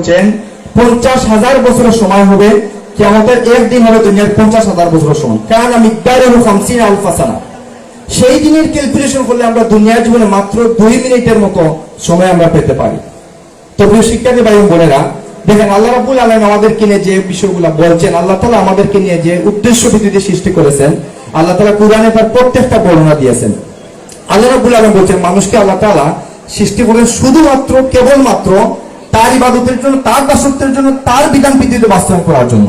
বলছেন, পঞ্চাশ হাজার বছরের সময় হবে কেমতের একদিন হবে দুনিয়ার পঞ্চাশ হাজার বছরের সময়। কারণ আমি আলফাসানা সেই দিনের ক্যালকুলেশন করলে আমরা দুনিয়ার জীবনে মাত্র দুই মিনিটের মতো সময় আমরা পেতে পারি। তো প্রিয় শিক্ষার্থী ভাই বোনেরা, দেখেন আল্লাহ রাবুল আলম আমাদেরকে নিয়ে যে বিষয়গুলো বলছেন, আল্লাহ তালা আমাদেরকে নিয়ে যে উদ্দেশ্য ভিত্তিতে সৃষ্টি করেছেন, আল্লাহ তালা কোরআনে তার প্রত্যেকটা বর্ণনা দিয়েছেন। আল্লাহ রাবুল আলম বলছেন, মানুষকে আল্লাহ তালা সৃষ্টি করেন শুধুমাত্র, কেবলমাত্র তার ইবাদতের জন্য, তার দাসত্বের জন্য, তার বিধান ভিত্তিতে বাস্তবায়ন করার জন্য।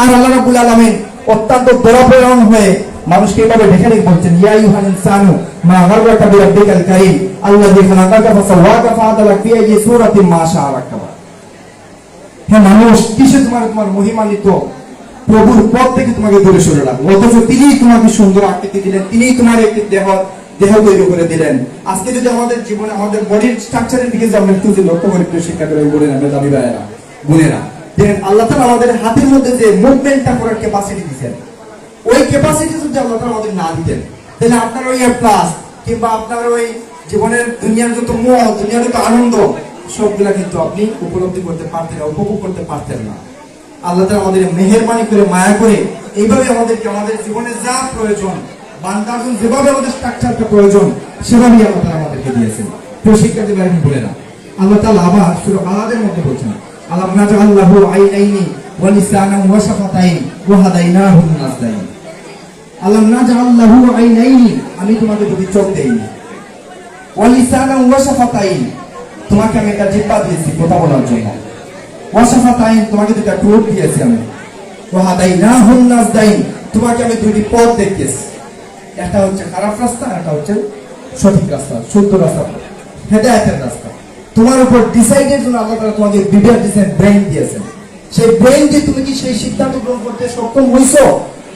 আর আল্লাহ রাবুল আলমিন অত্যন্ত দরাপ্রেরণ হয়ে মানুষকে এভাবে ডেকে ডেকে বলছেন, ইয়া ইউহান ইনসানু মা কারীম ফি মা শাআ রাক্কাবা হ্যাঁ মানুষ, কিসে তোমার তোমার মহিমান্বিত প্রভুর পথ থেকে তোমাকে দূরে সরে রাখব। অথচ তিনিই তোমাকে সুন্দর আকৃতি দিলেন, তিনিই তোমার একটি দেহ দেহ তৈরি করে দিলেন। আজকে যদি আমাদের জীবনে আমাদের বডির স্ট্রাকচারের দিকে যে একটু যদি লক্ষ্য প্রিয় শিক্ষা করে আমরা দাবি ভাইয়েরা, বোনেরা, দেখেন, আল্লাহ তাআলা আমাদের হাতের মধ্যে যে মুভমেন্টটা করার ক্যাপাসিটি দিয়েছেন, ওই ক্যাপাসিটি যদি আল্লাহ তাআলা আমাদের না দিতেন, তাহলে আপনার ওই প্লাস কিংবা আপনার ওই জীবনের দুনিয়ার যত দুনিয়ার যত আনন্দ, সবগুলা কিন্তু আপনি উপলব্ধি করতে পারতেন না, উপভোগ করতে পারতেন না। আল্লাহ তাআলা আমাদের মেহেরবানি করে, মায়া করে, এইভাবে আমাদেরকে, আমাদের জীবনে যা প্রয়োজন যেভাবে আমাদের স্ট্রাকচারটা প্রয়োজন, সেভাবেই আল্লাহ আমাদেরকে দিয়েছেন। তো বলে না। আল্লাহ তাআলা আবার মধ্যে বলছেন আল্লাহ নাজআল্লাহু আইনাইনি ওয়া লিসানান ওয়া শাফাতাইন ওয়া হাদাইনাহুম নাজদাইন। আল্লাহ আইনাইনি, আমি চোখ দেইনি। ওয়া লিসানান তোমাকে আমি একটা জিহ্বা দিয়েছি কথা বলার জন্য। ওয়া শাফাতাইন, তোমাকে দুটা ঠোঁট দিয়েছি আমি। ওয়া হাদাইনাহুম নাজদাইন, তোমাকে আমি দুটি পথ দেখিয়েছি। একটা হচ্ছে খারাপ রাস্তা একটা হচ্ছে সঠিক রাস্তা, শুদ্ধ রাস্তা, হেদায়েতের রাস্তা। তোমার উপর ডিসাইডের জন্য আল্লাহ তাআলা তোমাকে বিবেক দিয়েছেন ব্রেন দিয়েছেন। সেই ব্রেন দিয়ে তুমি কি সেই সিদ্ধান্ত গ্রহণ করতে সক্ষম হইছো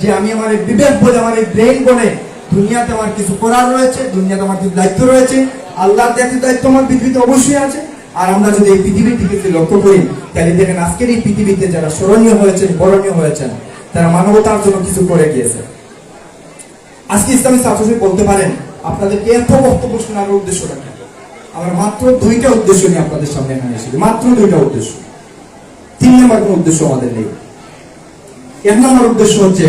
যে আমি আমার বিবেক বলে, আমার এই ব্রেন বলে দুনিয়াতে আমার কিছু করার রয়েছে, দুনিয়াতে আমার কিছু দায়িত্ব রয়েছে, আল্লাহর জাতির দায়িত্ব আমার পৃথিবীতে অবশ্যই আছে। আর আমরা যদি এই পৃথিবীর দিকে লক্ষ্য করি, তাহলে দেখেন আজকের এই পৃথিবীতে যারা স্মরণীয় হয়েছেন, বরণীয় হয়েছেন, তারা মানবতার জন্য কিছু করে গিয়েছে। আজকে ইসলামী ছাত্রী বলতে পারেন, আপনাদেরকে এত বক্তব্য শোনার উদ্দেশ্যটা কি? আমার মাত্র দুইটা উদ্দেশ্য নিয়ে আপনাদের সামনে এখানে এসেছি। মাত্র দুইটা উদ্দেশ্য। তিন নম্বর কোন উদ্দেশ্য আমাদের নেই। এক নম্বর উদ্দেশ্য হচ্ছে,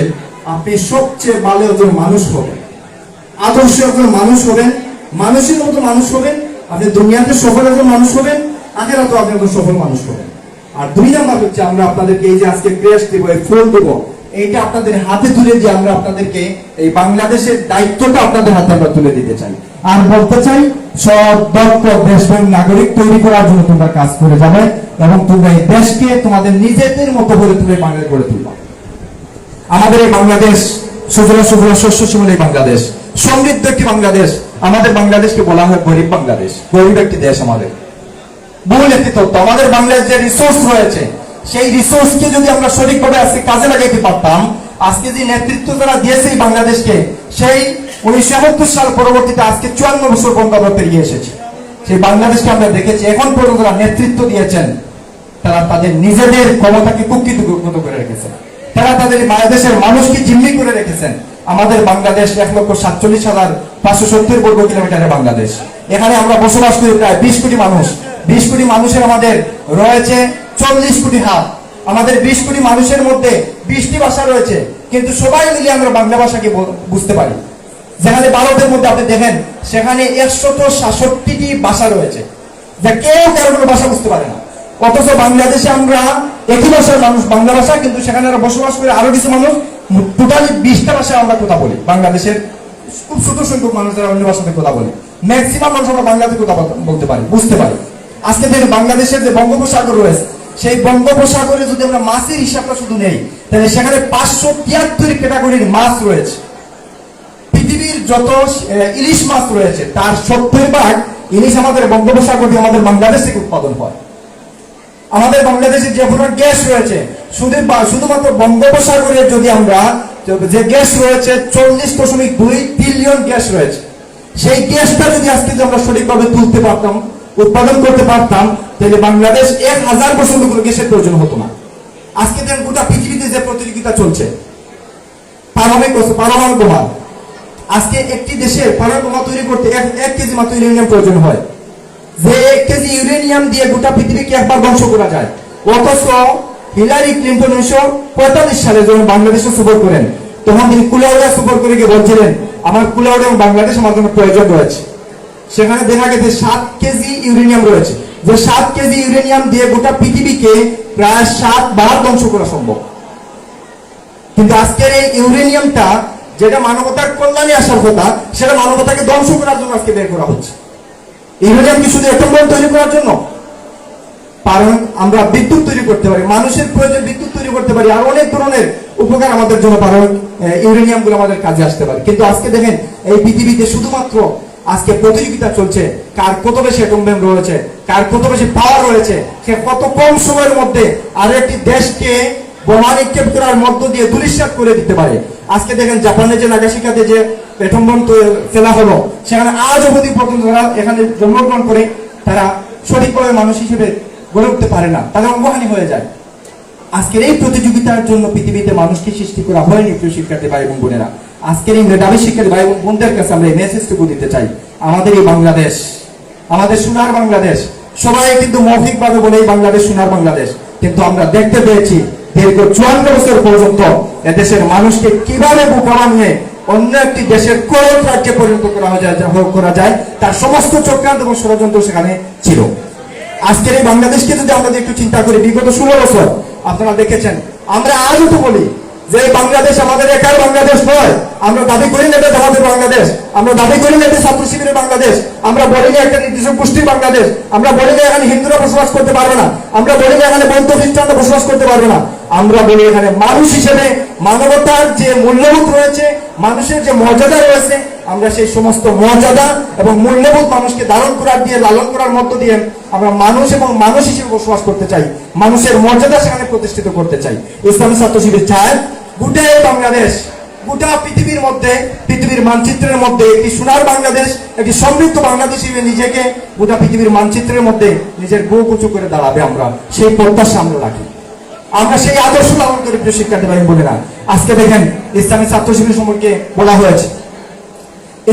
আপনি সবচেয়ে ভালো একজন মানুষ হবেন। আদর্শ একজন মানুষ হবেন, মানুষের মতো মানুষ হবেন, আপনি দুনিয়াতে সফল একজন মানুষ হবেন আগের তো আপনি একজন সফল মানুষ হবেন। আর দুই নাম্বার হচ্ছে, আমরা আপনাদেরকে এই যে আজকে ক্রেশ দেবো ফুল দেবো এইটা আপনাদের হাতে তুলে দিয়ে আমরা আপনাদেরকে এই বাংলাদেশের দায়িত্বটা আপনাদের হাতে আমরা তুলে দিতে চাই। আর বলতে চাই, সব দক্ষ দেশপ্রেম নাগরিক তৈরি করার জন্য তোমরা কাজ করে যাবে এবং তোমরা এই দেশকে তোমাদের নিজেদের মতো করে তুমি বাংলাদেশ গড়ে তুলবা। আমাদের এই বাংলাদেশ সুজলা সুফলা, শস্য শ্যামল এই বাংলাদেশ, সমৃদ্ধ একটি বাংলাদেশ। আমাদের বাংলাদেশকে বলা হয় গরিব বাংলাদেশ। গরিব একটি দেশ আমাদের। বহুল একটি তথ্য আমাদের বাংলাদেশ যে রিসোর্স রয়েছে সেই রিসোর্সকে যদি আমরা সঠিকভাবে আজকে কাজে লাগাইতে পারতাম, আজকে যে নেতৃত্ব যারা দিয়েছে এই বাংলাদেশকে, সেই উনিশশো একাত্তর সাল পরবর্তীতে আজকে চুয়ান্ন বছর পর্যন্ত আমরা পেরিয়ে এসেছি। সেই বাংলাদেশকে আমরা দেখেছি, এখন পর্যন্ত যারা নেতৃত্ব দিয়েছেন, তারা তাদের নিজেদের ক্ষমতাকে কুক্ষিত করে রেখেছেন। তারা তাদের বাংলাদেশের মানুষকে জিম্মি করে রেখেছেন। আমাদের বাংলাদেশ এক লক্ষ সাতচল্লিশ হাজার পাঁচশো সত্তর বর্গ কিলোমিটারের বাংলাদেশ। এখানে আমরা বসবাস করি প্রায় বিশ কোটি মানুষ। বিশ কোটি মানুষের আমাদের রয়েছে চল্লিশ কোটি হাত। আমাদের বিশ কোটি মানুষের মধ্যে বিশটি ভাষা রয়েছে, কিন্তু সবাই মিলে আমরা বাংলা ভাষাকে বুঝতে পারি। যেখানে ভারতের মধ্যে আপনি দেখেন, সেখানে একশত সাতষট্টিটি ভাষা রয়েছে, যা কেউ কারও কোনো ভাষা বুঝতে পারে না। অথচ বাংলাদেশে আমরা একই ভাষার মানুষ, বাংলা ভাষা, কিন্তু সেখানে আমরা বসবাস করে আরও কিছু মানুষ, টোটালি বিশটা ভাষায় আমরা কথা বলি। বাংলাদেশের খুব ছোট সংখ্যক মানুষ যারা অন্য ভাষাতে কথা বলে। ম্যাক্সিমাম মানুষ আমরা বাংলাতে কথা বলতে পারি, বুঝতে পারি। আজকে দেখেন বাংলাদেশের যে বঙ্গোপসাগর রয়েছে সেই বঙ্গোপসাগরে যদি আমরা মাছের হিসাবটা শুধু নেই, তাহলে সেখানে পাঁচশো তিয়াত্তর ক্যাটাগরির মাছ রয়েছে। পৃথিবীর যত ইলিশ মাছ রয়েছে, তার সত্তর ভাগ ইলিশ আমাদের বঙ্গোপসাগর দিয়ে আমাদের বাংলাদেশ থেকে উৎপাদন হয়। আমাদের বাংলাদেশে যে পরিমাণ গ্যাস রয়েছে, শুধু শুধুমাত্র বঙ্গোপসাগরে যদি আমরা, যে গ্যাস রয়েছে, চল্লিশ দশমিক দুই বিলিয়ন গ্যাস রয়েছে। সেই গ্যাসটা যদি আজকে আমরা সঠিকভাবে তুলতে পারতাম উৎপাদন করতে পারতাম, তাহলে বাংলাদেশ এক হাজার বছর কোনো গ্যাসের প্রয়োজন হতো না। আজকে দেখেন গোটা পৃথিবীতে যে প্রতিযোগিতা চলছে বোমা। আজকে একটি দেশে বোমা তৈরি করতে এক কেজি মাত্র ইউরেনিয়াম প্রয়োজন হয়। যে এক কেজি ইউরেনিয়াম দিয়ে গোটা পৃথিবীকে একবার ধ্বংস করা যায়। অথচ হিলারি ক্লিন্টন উনিশশো পঁয়তাল্লিশ সালে যখন বাংলাদেশে সফর করেন, তখন তিনি কুলাউড়া সফর করে গিয়ে বলছিলেন, আমার কুলাউড়া এবং বাংলাদেশ আমার জন্য প্রয়োজন রয়েছে। সেখানে দেখা গেছে সাত কেজি ইউরেনিয়াম রয়েছে। যে সাত কেজি ইউরেনিয়াম দিয়ে গোটা পৃথিবীকে প্রায় সাত বার ধ্বংস করা সম্ভব। কিন্তু আজকের এই ইউরেনিয়ামটা যেটা মানবতার কল্যাণে আসার কথা, সেটা মানবতাকে ধ্বংস করার জন্য আজকে বের করা হচ্ছে। ইউরেনিয়াম কি শুধু এটম বোম তৈরি করার জন্য। কারণ আমরা বিদ্যুৎ তৈরি করতে পারি, মানুষের প্রয়োজন বিদ্যুৎ তৈরি করতে পারি, আর অনেক ধরনের উপকার আমাদের জন্য, কারণ ইউরেনিয়ামগুলো আমাদের কাজে আসতে পারে। কিন্তু আজকে দেখেন, এই পৃথিবীতে শুধুমাত্র আজকে প্রতিযোগিতা চলছে। কার কত বেশি অ্যাটম রয়েছে, কার কত বেশি পাওয়ার রয়েছে, সে কত কম সময়ের মধ্যে আরও একটি দেশকে বোমা নিক্ষেপ করার মধ্য দিয়ে দুলিশ্বাত করে দিতে পারে। আজকে দেখেন জাপানের যে নাগাশিকাতে যে অ্যাটম বোম তো- ফেলা হলো, সেখানে আজ অবধি পর্যন্ত যারা এখানে জন্মগ্রহণ করে, তারা সঠিকভাবে মানুষ হিসেবে গড়ে উঠতে পারে না, তাদের অঙ্গহানি হয়ে যায়। আজকের এই প্রতিযোগিতার জন্য পৃথিবীতে মানুষকে সৃষ্টি করা হয়নি প্রিয় শিক্ষার্থী ভাই এবং বোনেরা। আজকের এই মেধাবী শিক্ষার্থী ভাই বোনদের কাছে আমরা এই মেসেজটুকু দিতে চাই। আমাদের এই বাংলাদেশ, আমাদের সোনার বাংলাদেশ, সবাই কিন্তু মৌখিক ভাবে বলে এই বাংলাদেশ সোনার বাংলাদেশ। কিন্তু আমরা দেখতে পেয়েছি দীর্ঘ চুয়ান্ন বছর পর্যন্ত এদেশের মানুষকে কীভাবে বোকা বানিয়ে অন্য একটি দেশের কোন রাজ্যে পরিণত করা যায় করা যায়, তার সমস্ত চক্রান্ত এবং ষড়যন্ত্র সেখানে ছিল। আজকের এই বাংলাদেশকে যদি আমরা একটু চিন্তা করি, বিগত ষোলো বছর, আপনারা দেখেছেন, আমরা আজও তো বলি যে বাংলাদেশ আমাদের একার বাংলাদেশ নয়। আমরা দাবি করি না এটা আমাদের বাংলাদেশ। আমরা দাবি করি না এটা ছাত্র শিবিরের বাংলাদেশ। আমরা বলি না একটা নির্দিষ্ট গোষ্ঠীর বাংলাদেশ। আমরা বলি না এখানে হিন্দুরা বসবাস করতে পারবে না। আমরা বলি না এখানে বৌদ্ধ খ্রিস্টানরা বসবাস করতে পারবে না। আমরা বলি এখানে মানুষ হিসেবে মানবতার যে মূল্যবোধ রয়েছে, মানুষের যে মর্যাদা রয়েছে, আমরা সেই সমস্ত মর্যাদা এবং মূল্যবোধ মানুষকে ধারণ করার দিয়ে, লালন করার মধ্য দিয়ে আমরা মানুষ এবং মানুষ হিসেবে বসবাস করতে চাই। মানুষের মর্যাদা সেখানে প্রতিষ্ঠিত করতে চাই। ইসলামী ছাত্র শিবির চায়, গোটা এই বাংলাদেশ। গোটা পৃথিবীর মধ্যে, পৃথিবীর মানচিত্রের মধ্যে, একটি সোনার বাংলাদেশ, একটি সমৃদ্ধ বাংলাদেশ হিসেবে নিজেকে গোটা পৃথিবীর মানচিত্রের মধ্যে নিজের বুক উঁচু করে দাঁড়াবে আমরা। সেই প্রত্যাশা আমরা রাখি। আমরা সেই আদর্শ লালন করি, প্রিয় শিক্ষার্থী ভাই বোনেরা। আজকে দেখেন, ইসলামী ছাত্র শিবির সম্পর্কে বলা হয়েছে।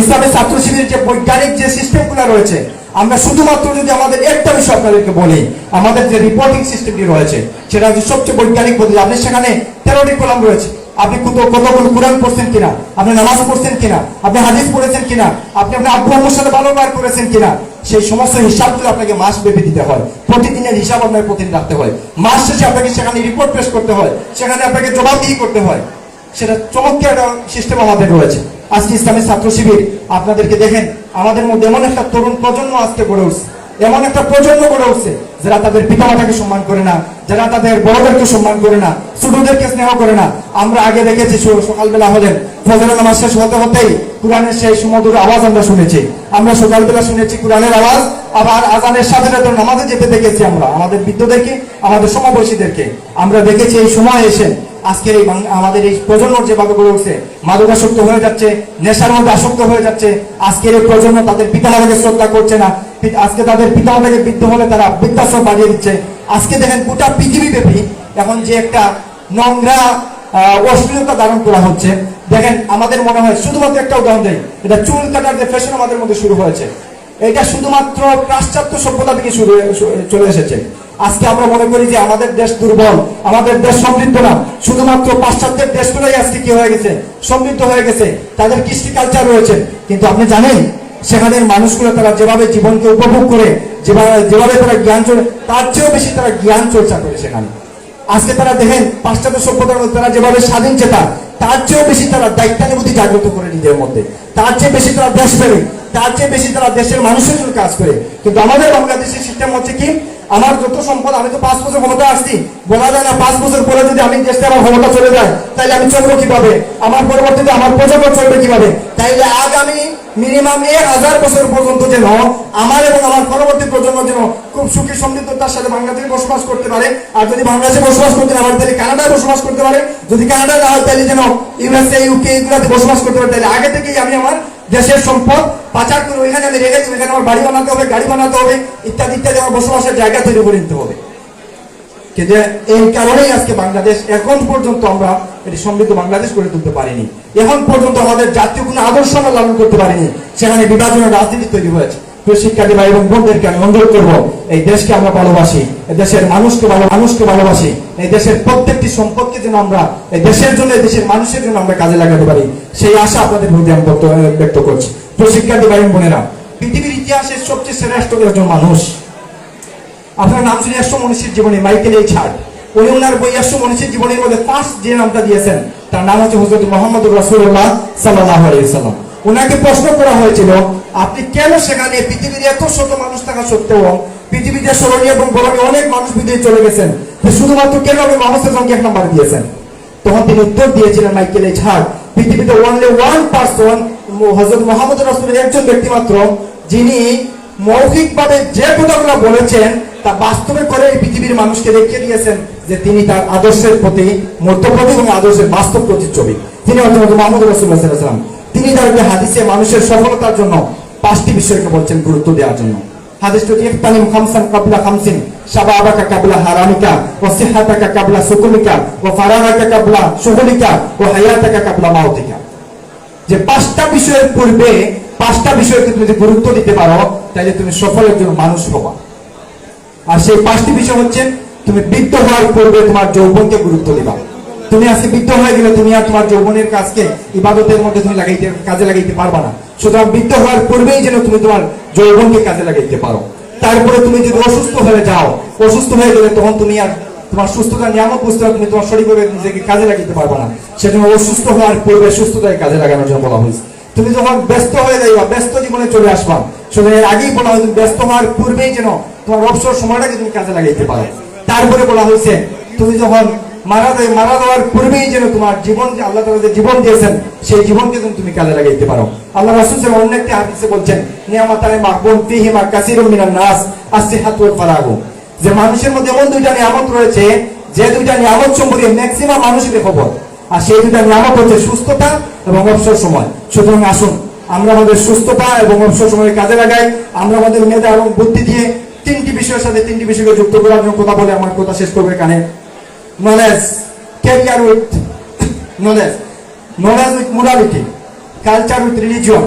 ইসলামী ছাত্র শিবির যে বৈজ্ঞানিক যে সিস্টেমগুলো রয়েছে, আমরা শুধুমাত্র যদি আমাদের একটা বিষয় আপনাদেরকে বলি, আমাদের যে রিপোর্টিং সিস্টেমটি রয়েছে, সেটা হচ্ছে সবচেয়ে বৈজ্ঞানিক পদ্ধতি আপনি সেখানে তেরোটি কলাম রয়েছে। আপনি কত কতগুলো কোরআন পড়ছেন কিনা? আপনি নামাজ পড়ছেন কিনা? আপনি হাদিস পড়েছেন কিনা? আপনি আপনার আব্বু আম্মুর সাথে ভালো ব্যবহার করেছেন কিনা? সেই সমস্ত হিসাবগুলো আপনাকে মাস ব্যাপী দিতে হয়। প্রতিদিনের হিসাব আপনাকে প্রতিদিন রাখতে হয়। মাস শেষে আপনাকে সেখানে রিপোর্ট পেশ করতে হয়। সেখানে আপনাকে জবাবদিহি করতে হয়। সেটা চমৎকার একটা সিস্টেম আমাদের রয়েছে। আজকে ইসলামী ছাত্র শিবির, আপনাদেরকে দেখেন, আমাদের মধ্যে এমন একটা তরুণ প্রজন্ম আজকে গড়ে উঠছে। এমন একটা প্রজন্ম গড়ে উঠছে যারা তাদের পিতা পিতামাতাকে সম্মান করে না, যারা তাদের বড়দেরকে সম্মান করে না, ছোটদেরকে স্নেহ করে না, আমরা আগে দেখেছি সকালবেলা হলেন ফজরের নামাজ শেষ হতে হতেই কোরআনের সেই সুমধুর আওয়াজ আমরা শুনেছি। আমরা সকালবেলা শুনেছি কোরআনের আওয়াজ আবার আজানের সাথে সাথে নামাজে যেতে দেখেছি আমরা, আমাদের বৃদ্ধদেরকে, আমাদের সমবয়সীদেরকে। আমরা দেখেছি এই সময় এসে আজকের এই আমাদের এই প্রজন্ম যেভাবে গড়ে উঠছে মাদকাসক্ত হয়ে যাচ্ছে, নেশার মধ্যে আসক্ত হয়ে যাচ্ছে, আজকের এই প্রজন্ম তাদের পিতামাতাকে শ্রদ্ধা করছে না আজকে তাদের পিতামাতাকে বৃদ্ধ হলে তারা বৃদ্ধাশ্রম বাড়িয়ে দিচ্ছে। আজকে দেখেন গোটা পৃথিবী ব্যাপী এখন যে একটা নোংরা অশ্লীলতা ধারণ করা হচ্ছে। দেখেন আমাদের মনে হয়, শুধুমাত্র একটা উদাহরণ দেয় এটা চুল কাটার যে ফ্যাশন আমাদের মধ্যে শুরু হয়েছে। এটা শুধুমাত্র পাশ্চাত্য সভ্যতা থেকে শুরু চলে এসেছে। আজকে আমরা মনে করি যে আমাদের দেশ দুর্বল, আমাদের দেশ সমৃদ্ধ না। শুধুমাত্র পাশ্চাত্যের দেশগুলোই আজকে কি হয়ে গেছে? সমৃদ্ধ হয়ে গেছে। তাদের কৃষ্টি কালচার রয়েছে। কিন্তু আপনি জানেন, সেখানের মানুষগুলো তারা যেভাবে জীবনকে উপভোগ করে, যেভাবে যেভাবে তারা জ্ঞান চর্চা তার চেয়েও বেশি তারা জ্ঞান চর্চা করে সেখানে। আজকে তারা দেখেন, পাশ্চাত্য সভ্যতার মধ্যে তারা যেভাবে স্বাধীন চেতা, তার চেয়েও বেশি তারা দায়িত্বানুভূতি জাগ্রত করে নিজের মধ্যে। তার চেয়ে বেশি তারা দেশ প্রেমিক তার চেয়ে বেশি তারা দেশের মানুষের জন্য কাজ করে। কিন্তু আমাদের বাংলাদেশের সিস্টেম হচ্ছে কি, আমার যত সম্পদ, আমি তো পাঁচ বছর ক্ষমতা আসছি, বলা যায় না পাঁচ বছর পরে যদি আমি দেশে আমার ক্ষমতা চলে যায়, তাহলে আমি চলবো কীভাবে? আমার পরবর্তীতে আমার প্রজন্ম চলবে কীভাবে? তাইলে আগামী মিনিমাম এক হাজার বছর পর্যন্ত যেন আমার এবং আমার পরবর্তী প্রজন্ম যেন খুব সুখী সমৃদ্ধতার সাথে বাংলাদেশে বসবাস করতে পারে। আর যদি বাংলাদেশে বসবাস করতে না পারে, তাহলে কানাডায় বসবাস করতে পারে। যদি কানাডা না হয়, তাহলে যেন ইউএসএ ইউকে এগুলাতে বসবাস করতে পারে। তাহলে আগে থেকেই আমি আমার দেশের সম্পদ পাচার করে ওইখানে আমি রেখে দিব এখানে আমার বাড়ি বানাতে হবে, গাড়ি বানাতে হবে, ইত্যাদি ইত্যাদি, আমার বসবাসের জায়গা তৈরি করে নিতে হবে। কিন্তু এই কারণেই আজকে বাংলাদেশ এখন পর্যন্ত আমরা এটি সমৃদ্ধ বাংলাদেশ তুলতে পারিনি। এখন পর্যন্ত আমাদের জাতীয় কোনো আদর্শ আমরা লালন করতে পারিনি। সেখানে বিভাজনের রাজনীতি তৈরি হয়েছে। শিক্ষার্থী ভাই এবং বোনদেরকে আমি অনুরোধ করব, এই দেশকে আমরা ভালোবাসি, এই দেশের মানুষকে ভালো, মানুষকে ভালোবাসি, এই দেশের প্রত্যেকটি সম্পদকে যেন আমরা, এই দেশের জন্য, এই দেশের মানুষের জন্য আমরা কাজে লাগাতে পারি। সেই আশা আপনাদের মধ্যে আমি ব্যক্ত করছি। প্রিয় শিক্ষার্থী ভাই বোনেরা, পৃথিবীর ইতিহাসের সবচেয়ে শ্রেষ্ঠ একজন মানুষ আপনার নাম শুনে একশো মনীষীর জীবনী, মাইকেল এই ছাড়। উনি ওনার বই একশো মনীষীর জীবনের মধ্যে ফার্স্ট যে নামটা দিয়েছেন, তার নাম হচ্ছে হজরত মোহাম্মদ রাসুল্লাহ সাল্লাহ আলাইসাল্লাম ওনাকে প্রশ্ন করা হয়েছিল, আপনি কেন সেখানে পৃথিবীর এত শত মানুষ থাকা সত্ত্বেও, পৃথিবীতে স্মরণীয় এবং বরণীয় অনেক মানুষ বিদেশে চলে গেছেন শুধুমাত্র কেন আপনি মানুষের সঙ্গে এক নাম্বার দিয়েছেন? তখন তিনি উত্তর দিয়েছিলেন, মাইকেল এই ছাড়, পৃথিবীতে ওনলি ওয়ান পার্সন হজরত মোহাম্মদ রাসুলের একজন ব্যক্তি মাত্র, যিনি মৌখিকভাবে যে কথাগুলো বলেছেন তা বাস্তবে করে এই পৃথিবীর মানুষকে দেখিয়ে দিয়েছেন যে তিনি তার আদর্শের প্রতি মূর্তপ্রতি এবং আদর্শের বাস্তব প্রতিচ্ছবি। তিনি হজরত মোহাম্মদ রাসুল্লাহাম তিনি তার যে হাদিসে মানুষের সফলতার জন্য পাঁচটি বিষয়কে বলছেন গুরুত্ব দেওয়ার জন্য। পাঁচটা বিষয়ের পূর্বে পাঁচটা বিষয়কে তুমি যদি গুরুত্ব দিতে পারো তাহলে তুমি সফল একজন মানুষ হবা। আর সেই পাঁচটি বিষয় হচ্ছে তুমি বৃদ্ধ হওয়ার পূর্বে তোমার যৌবনকে গুরুত্ব দিবা। তুমি আজকে বৃদ্ধ হয়ে গেলে তুমি আর তোমার যৌবনের কাজকে ইবাদতের মধ্যে তুমি লাগাইতে কাজে লাগাইতে পারবা না। সুতরাং বৃদ্ধ হওয়ার পূর্বেই যেন তুমি তোমার যৌবনকে কাজে লাগাইতে পারো। তারপরে তুমি যদি অসুস্থ হয়ে যাও অসুস্থ হয়ে গেলে তখন তুমি আর তোমার সুস্থতা নিয়ামক বুঝতে হবে, তুমি তোমার শরীরভাবে নিজেকে কাজে লাগাইতে পারবে না। সেজন্য অসুস্থ হওয়ার পূর্বে সুস্থতায় কাজে লাগানোর জন্য বলা হয়েছে। তুমি যখন ব্যস্ত হয়ে যাইবা, ব্যস্ত জীবনে চলে আসবা। সুতরাং এর আগেই বলা হয়েছে, ব্যস্ত হওয়ার পূর্বেই যেন তোমার অবসর সময়টাকে তুমি কাজে লাগাইতে পারো। তারপরে বলা হয়েছে, তুমি যখন মারা যায়, মারা যাওয়ার পূর্বেই যেন তোমার জীবন যে আল্লাহ তাআলা যে জীবন দিয়েছেন, সেই জীবনকে যেন তুমি কাজে লাগাইতে পারো। আল্লাহ রাসূল সাল্লাল্লাহু অন্য একটি হাদিসে বলছেন নিয়ামাতানে মাহবুন ফিহিমা কাসীরুম মিনান নাস আসিহাতু ওয়াল ফারাগু। যে মানুষের মধ্যে এমন দুইটা নিয়ামত রয়েছে, যে দুইটা নিয়ামত সম্পর্কে ম্যাক্সিমাম মানুষের খবর আর সেই দুইটা নিয়ামত হচ্ছে সুস্থতা এবং অবসর সময়। সুতরাং আসুন, আমরা আমাদের সুস্থতা এবং অবসর সময় কাজে লাগাই। আমরা আমাদের মেধা এবং বুদ্ধি দিয়ে তিনটি বিষয়ের সাথে তিনটি বিষয়কে যুক্ত করার জন্য কথা বলে আমার কথা শেষ করবে এখানে। Knowledge career with knowledge knowledge with morality culture with religion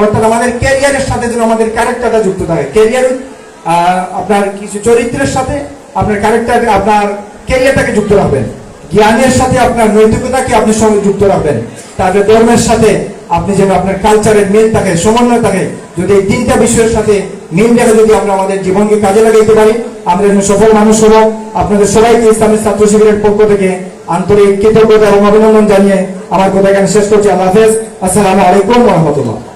অর্থাৎ আমাদের ক্যারিয়ারের সাথে যেন আমাদের ক্যারেক্টারটা যুক্ত থাকে। ক্যারিয়ার উইথ আপনার কিছু চরিত্রের সাথে আপনার ক্যারেক্টার আপনার ক্যারিয়ারটাকে যুক্ত রাখবেন। জ্ঞানের সাথে আপনার নৈতিকতাকে আপনি সঙ্গে যুক্ত রাখবেন। তারপরে ধর্মের সাথে আপনি যেন আপনার কালচারের মিল থাকে, সমন্বয় থাকে, যদি এই তিনটা বিষয়ের সাথে মিল রেখে যদি আমরা আমাদের জীবনকে কাজে লাগাইতে পারি, আমরা যেন সফল মানুষ হব। আপনাদের সবাইকে ইসলামের ছাত্র শিবিরের পক্ষ থেকে আন্তরিক কৃতজ্ঞতা এবং অভিনন্দন জানিয়ে আমার কথা এখানে শেষ করছি। আল্লাহ হাফেজ। আসসালামু আলাইকুম রহমতুল্লাহ।